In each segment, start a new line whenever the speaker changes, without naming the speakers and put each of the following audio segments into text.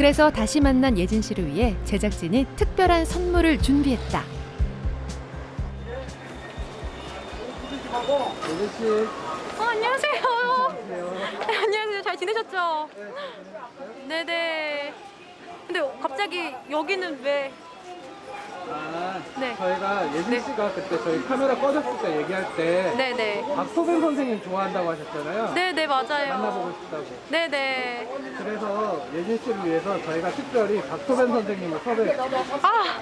그래서 다시 만난 예진 씨를 위해 제작진이 특별한 선물을 준비했다.
어, 안녕하세요. 네, 안녕하세요. 잘 지내셨죠? 네네. 근데 갑자기 여기는 왜?
아,
네.
저희가 예진
네.
씨가 그때 저희 카메라 꺼졌을 때 얘기할 때
네네.
박소빈 선생님 좋아한다고 하셨잖아요.
네네, 맞아요.
만나보고 싶다고.
네네.
그래서 예진 씨를 위해서 저희가 특별히 박소빈 선생님을 섭외했어요.
아,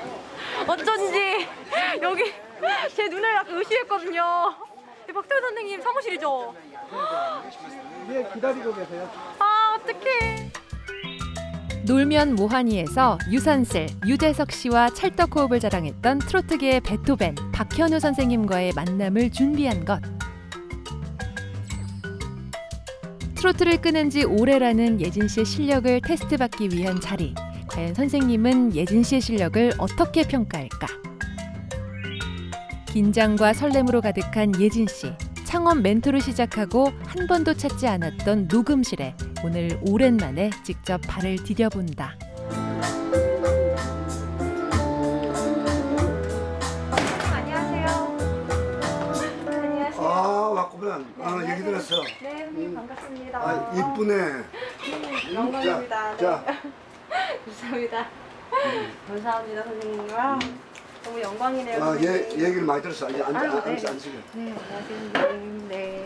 어쩐지 여기 제 눈을 약간 의심했거든요. 이 박태호 선생님 사무실이죠?
위에 기다리고 계세요.
아, 어떡해.
놀면 모하니에서 유산슬, 유재석 씨와 찰떡 호흡을 자랑했던 트로트계의 베토벤 박현우 선생님과의 만남을 준비한 것. 트로트를 끊은 지 오래라는 예진 씨의 실력을 테스트받기 위한 자리. 과연 선생님은 예진 씨의 실력을 어떻게 평가할까? 긴장과 설렘으로 가득한 예진 씨. 창업 멘토를 시작하고 한 번도 찾지 않았던 녹음실에 오늘 오랜만에 직접 발을 디뎌본다.
안녕하세요. 안녕하세요.
아 왔구만. 아 얘기 들었어.
네, 선생님 반갑습니다.
아 이쁘네.
음, 영광입니다.
자,
네. 감사합니다. 감사합니다, 선생님. 와, 너무 영광이네요.
아, 얘
선생님.
얘기를 많이 들었어. 이제 앉아,
아유,
앉아,
네.
앉아, 앉으세요.
네, 안녕하세요, 선생님. 네.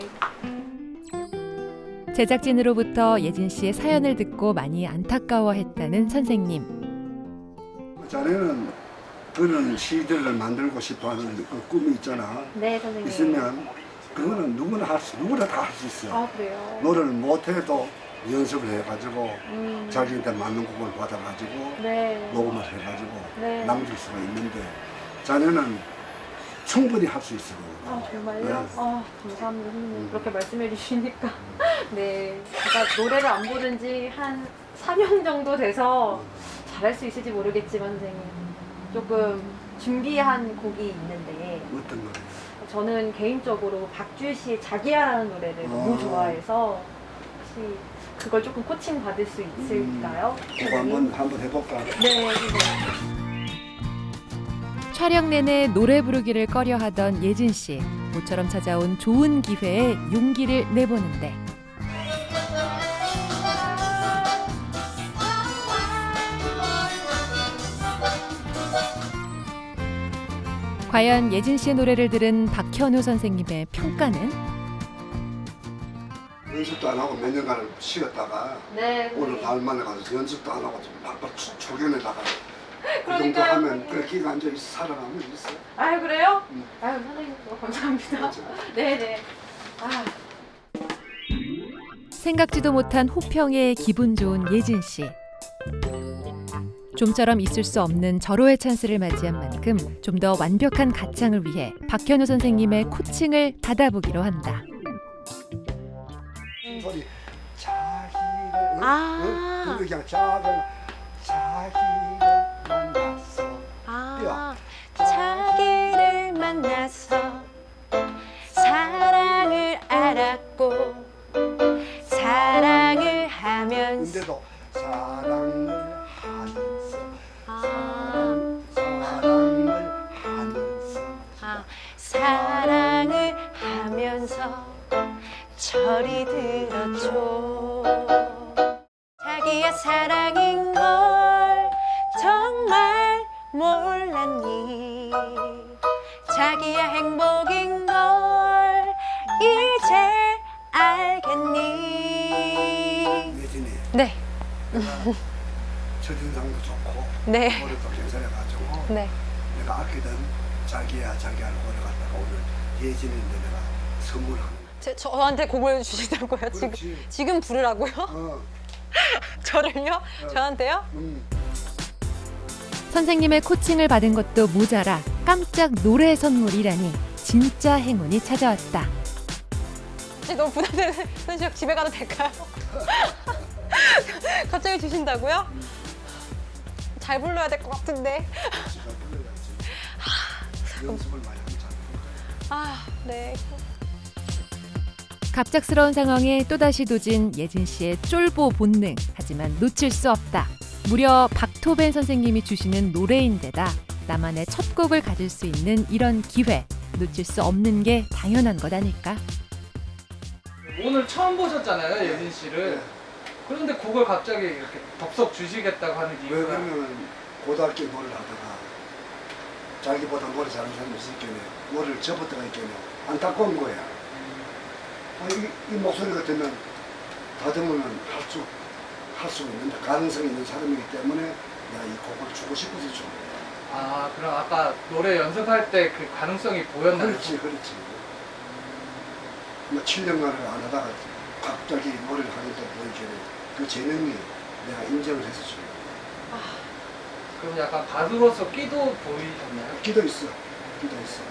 제작진으로부터 예진 씨의 사연을 듣고 많이 안타까워했다는 선생님.
자네는 그런 시들을 만들고 싶어하는 그 꿈이 있잖아.
네, 선생님.
있으면 그거는 누구나 할 수, 누구나 다 할 수 있어.
아, 그래요?
노래를 못해도 연습을 해가지고
음.
자기한테 맞는 곡을 받아가지고
네.
녹음을 해가지고
네.
남길 수가 있는데 자네는 충분히 할 수 있어.
아, 정말요?
네.
아, 감사합니다, 선생님.
음.
그렇게 말씀해 주시니까. 네. 제가 노래를 안 부른 지한 4년 정도 돼서 잘할 수 있을지 모르겠지만, 선생님. 조금 준비한 곡이 있는데,
어떤 노래?
저는 개인적으로 박주희 씨의 자기야라는 노래를 너무
아.
좋아해서, 혹시 그걸 조금 코칭 받을 수 있을까요?
그거 한번 한번 해볼까?
네.
촬영 내내 노래 부르기를 꺼려하던 예진 씨. 모처럼 찾아온 좋은 기회에 용기를 내보는데 과연 예진 씨의 노래를 들은 박현우 선생님의 평가는?
연습도 안 하고 몇 년간을 쉬었다가
네,
오늘
선생님.
발만에 가서 연습도 안 하고 좀 초- 초견에다가 그 정도
그러니까요,
하면
선생님.
그렇게 앉아 있어 살아가면 있어.
아유, 그래요?
음.
아유, 선생님, 너무 감사합니다. 네네. 아,
생각지도 못한 호평에 기분 좋은 예진 씨. 좀처럼 있을 수 없는 절호의 찬스를 맞이한 만큼 좀 더 완벽한 가창을 위해 박현우 선생님의 코칭을 받아보기로 한다.
소리 자기를
아.
응? 응? 그냥 자기를 자기를 만났어.
아, 자기를 만나서 사랑을 알았고 사랑을 하면서
근데도 사랑을 하면서
아,
사랑을 하면서
아, 사랑을 하면서 철이
첫인상도 좋고
네,
노래도 괜찮아가지고
네.
내가 아끼던 자기야 자기야를 보내갔다가 오늘 예진인데 내가 거야.
제, 저한테 곡을 주시다고요? 지금,
그렇지.
지금 부르라고요?
어,
저를요? 저한테요?
음.
선생님의 코칭을 받은 것도 모자라 깜짝 노래 선물이라니 진짜 행운이 찾아왔다.
혹시 너무 부담되는 선수역 집에 가도 될까요? 갑자기 주신다고요? 잘 불러야 될 것 같은데.
연습을 많이 부르거든.
아, 네.
갑작스러운 상황에 또다시 도진 예진 씨의 쫄보 본능. 하지만 놓칠 수 없다. 무려 박토벤 선생님이 주시는 노래인데다 나만의 첫 곡을 가질 수 있는 이런 기회 놓칠 수 없는 게 당연한 것 아닐까?
오늘 처음 보셨잖아요, 예진 씨를. 그런데 곡을 갑자기 이렇게 덥석 주시겠다고 하는
왜
이유가
그러면 고등학교 노래를 하다가 자기보다 노래 잘하는 사람이 있었겠네. 노래를 접었다가 있겠네. 안타까운 거야. 아, 이, 이 목소리가 되면 다듬으면 할 수, 할 수 있는데 가능성이 있는 사람이기 때문에 내가 이 곡을 주고 싶어서 준 거야.
아, 그럼 아까 노래 연습할 때 그 가능성이 보였나요?
그렇지, 그렇지. 뭐 7년간을 안 하다가 갑자기 노래를 하니까 보이기는 그 재능이 내가 인정을 해서 준 거야.
그럼 약간 가수로서 끼도 보이셨나요?
기도 있어. 기도 있어.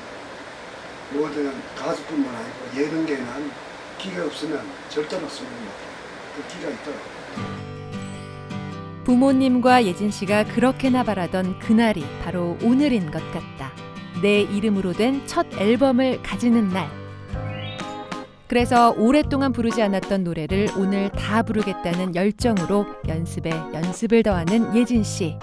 모든 가수뿐만 아니고 예능계는 기가 없으면 절대로 쓰는 못해. 그 기가 있더라고.
부모님과 예진 씨가 그렇게나 바라던 그날이 바로 오늘인 것 같다. 내 이름으로 된 첫 앨범을 가지는 날. 그래서 오랫동안 부르지 않았던 노래를 오늘 다 부르겠다는 열정으로 연습에 연습을 더하는 예진 씨.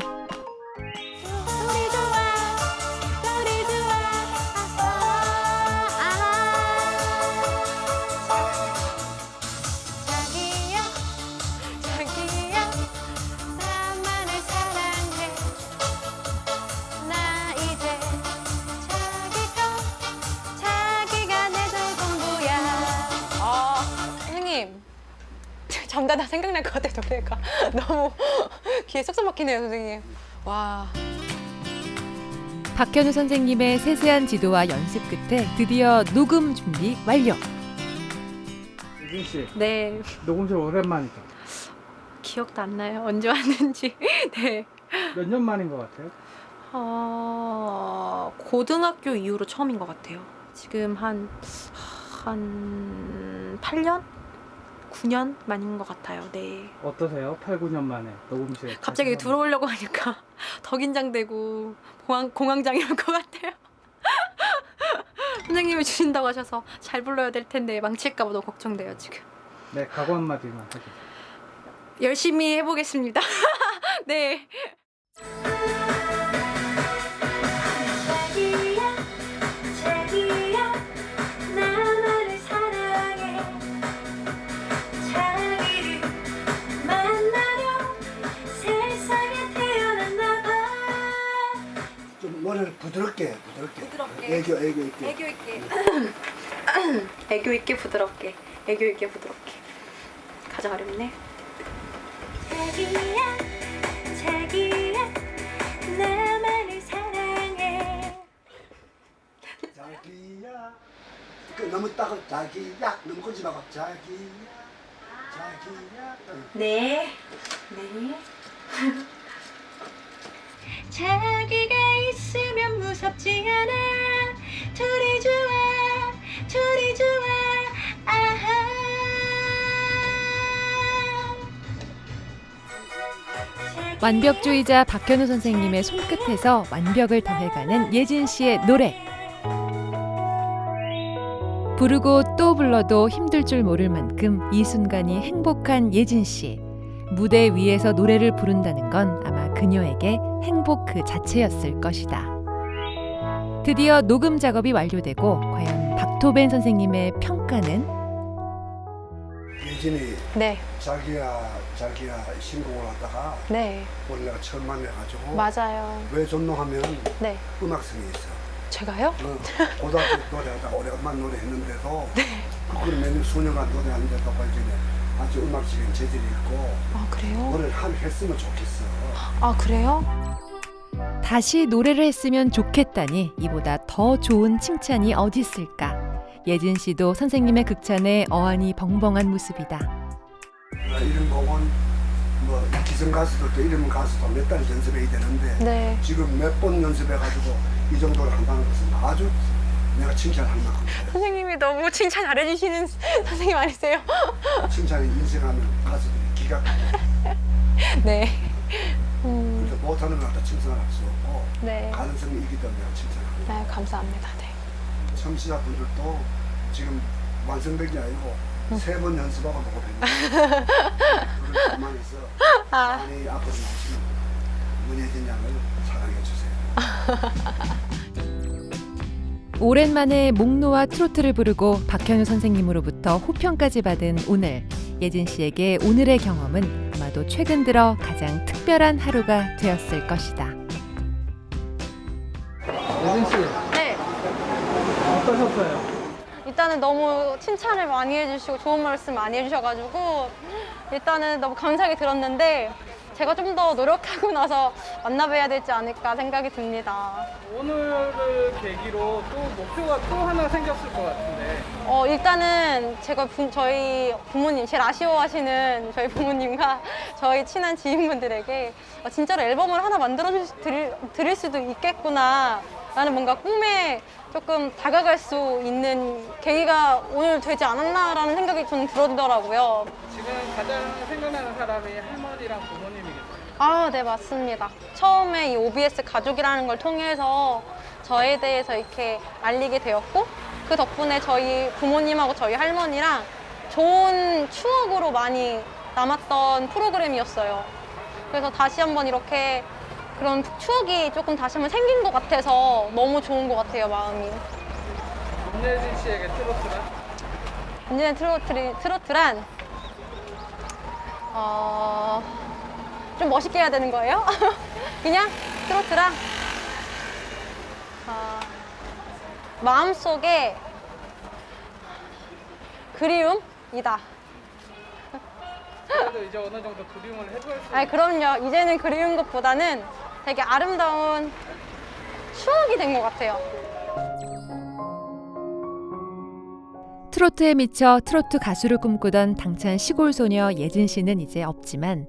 귀에 쏙쏙 막히네요 선생님 와
박현우 선생님의 세세한 지도와 연습 끝에 드디어 녹음 준비 완료.
예진 씨,
네,
녹음실 오랜만이죠?
기억도 안 나요. 언제 왔는지. 네.
몇 년 만인 것 같아요?
어, 고등학교 이후로 처음인 것 같아요. 지금 한, 한 8년? 9년 만인 것 같아요. 네.
어떠세요? 8, 9년 만에 녹음실에.
갑자기 들어오려고 하니까 더 긴장되고 공황, 공황장애 올것 같아요. 선생님이 주신다고 하셔서 잘 불러야 될 텐데 망칠까봐 너무 걱정돼요, 지금.
네, 각오 한마디만 해주세요.
열심히 해보겠습니다. 네.
부드럽게, 부드럽게.
부드럽게.
애교, 애교 있게.
애교 있게. 애교 있게 부드럽게. 애교 있게 부드럽게. 가장 어렵네.
자기야 자기야 나만을 사랑해
자기야. 그 너무 딱 자기야. 너무 거지 말고 자기야. 자기야. 응.
네 네. 자기가 있으면 무섭지 않아 둘이 좋아 둘이 좋아 아하
완벽주의자 박현우 선생님의 손끝에서 완벽을 더해가는 예진 씨의 노래. 부르고 또 불러도 힘들 줄 모를 만큼 이 순간이 행복한 예진 씨. 무대 위에서 노래를 부른다는 건 아마 그녀에게 행복 그 자체였을 것이다. 드디어 녹음 작업이 완료되고 과연 박토벤 선생님의 평가는
예진이
네,
자기야, 자기야 신곡을 하다가
네,
내가 처음 만나가지고
맞아요.
왜 좋노 하면
네,
음악성이 있어.
제가요?
어, 고등학교 노래하다가 오래간만 노래했는데도
네.
그걸 매년 수년간 노래하는데도 이제 아주 음악적인 재질이 있고
아 그래요?
노래를 한 했으면 좋겠어.
아 그래요?
다시 노래를 했으면 좋겠다니 이보다 더 좋은 칭찬이 어디 있을까? 예진 씨도 선생님의 극찬에 어안이 벙벙한 모습이다.
어, 이런 곡은 뭐 기성 가수들도 이름 가수도 몇 달 연습해야 되는데
네.
지금 몇 번 연습해가지고 이 정도를 한다는 것은 아주 내가 칭찬할 만큼
선생님이 너무 칭찬 잘해주시는 선생님 아니세요?
칭찬이 인생하는 가수들이 기가 막혀.
네. 음,
그래서 못하는 걸 갖다 칭찬을 할수 없고
네.
가능성이 있기 때문에 내가 칭찬합니다.
네, 감사합니다. 네.
청취자분들도 지금 완성된 게 아니고
음.
세번 연습하고 녹음했는데 그걸 가만히 있어
아,
많이 앞으로 나오시면 문예진 양을 사랑해 주세요.
오랜만에 목노와 트로트를 부르고 박현우 선생님으로부터 호평까지 받은 오늘 예진 씨에게 오늘의 경험은 아마도 최근 들어 가장 특별한 하루가 되었을 것이다.
예진 씨
네.
어떠셨어요?
일단은 너무 칭찬을 많이 해주시고 좋은 말씀 많이 해주셔가지고 일단은 너무 감사하게 들었는데 제가 좀 더 노력하고 나서 만나봐야 되지 않을까 생각이 듭니다.
오늘을 계기로 또 목표가 또 하나 생겼을 것 같은데
어, 일단은 제가 부- 저희 부모님, 제일 아쉬워하시는 저희 부모님과 저희 친한 지인분들에게 어, 진짜로 앨범을 하나 만들어 주, 드릴, 드릴 수도 있겠구나. 라는 뭔가 꿈에 조금 다가갈 수 있는 계기가 오늘 되지 않았나라는 생각이 저는 들더라고요.
지금 가장 생각나는 사람이 할머니랑 부모님이겠어요.
아, 네, 맞습니다. 처음에 이 OBS 가족이라는 걸 통해서 저에 대해서 이렇게 알리게 되었고, 그 덕분에 저희 부모님하고 저희 할머니랑 좋은 추억으로 많이 남았던 프로그램이었어요. 그래서 다시 한번 이렇게 그런 추억이 조금 다시 한번 생긴 것 같아서 너무 좋은 것 같아요, 마음이.
문예진 씨에게 트로트란?
문제는 트로트, 트로트란, 어, 좀 멋있게 해야 되는 거예요? 그냥 트로트란, 어, 마음속에 그리움이다.
그래도 이제 어느 정도 그림을 해볼 수
아니, 그럼요. 이제는 그리운 것보다는 되게 아름다운 추억이 된 것 같아요.
트로트에 미쳐 트로트 가수를 꿈꾸던 당찬 시골 소녀 예진 씨는 이제 없지만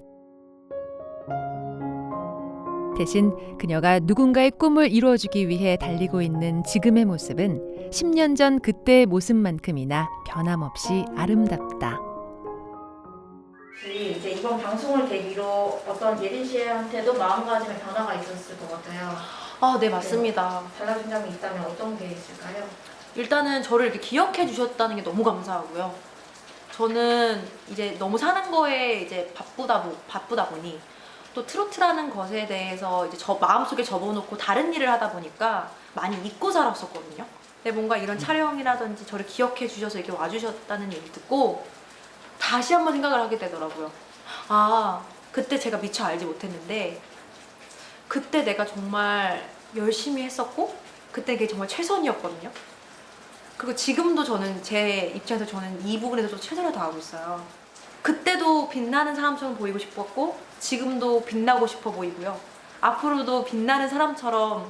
대신 그녀가 누군가의 꿈을 이루어주기 위해 달리고 있는 지금의 모습은 10년 전 그때의 모습만큼이나 변함없이 아름답다.
이번 방송을 계기로 어떤 예린 씨한테도 마음가짐에 변화가 있었을 것 같아요.
아, 네, 맞습니다.
달라진 점이 있다면 어떤 게 있을까요?
일단은 저를 이렇게 기억해 주셨다는 게 너무 감사하고요. 저는 이제 너무 사는 거에 이제 바쁘다, 보, 바쁘다 보니 또 트로트라는 것에 대해서 이제 저 마음속에 접어놓고 다른 일을 하다 보니까 많이 잊고 살았었거든요. 근데 뭔가 이런 촬영이라든지 저를 기억해 주셔서 이렇게 와주셨다는 얘기 듣고 다시 한번 생각을 하게 되더라고요. 아, 그때 제가 미처 알지 못했는데 그때 내가 정말 열심히 했었고 그때 그게 정말 최선이었거든요. 그리고 지금도 저는 제 입장에서 저는 이 부분에서 최선을 다하고 있어요. 그때도 빛나는 사람처럼 보이고 싶었고 지금도 빛나고 싶어 보이고요. 앞으로도 빛나는 사람처럼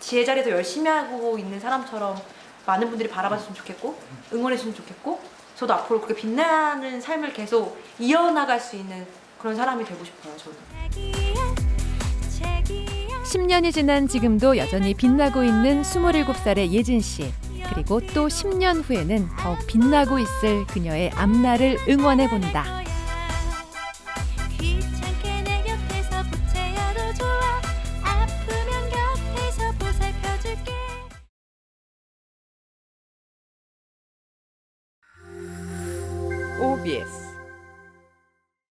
제 자리에서 열심히 하고 있는 사람처럼 많은 분들이 바라봐줬으면 좋겠고 응원해줬으면 좋겠고 저도 앞으로 그렇게 빛나는 삶을 계속 이어나갈 수 있는 그런 사람이 되고 싶어요.
자기야
10년이 지난 지금도 여전히 빛나고 있는 27살의 예진 씨. 그리고 또 10년 후에는 더욱 빛나고 있을 그녀의 앞날을 응원해 본다.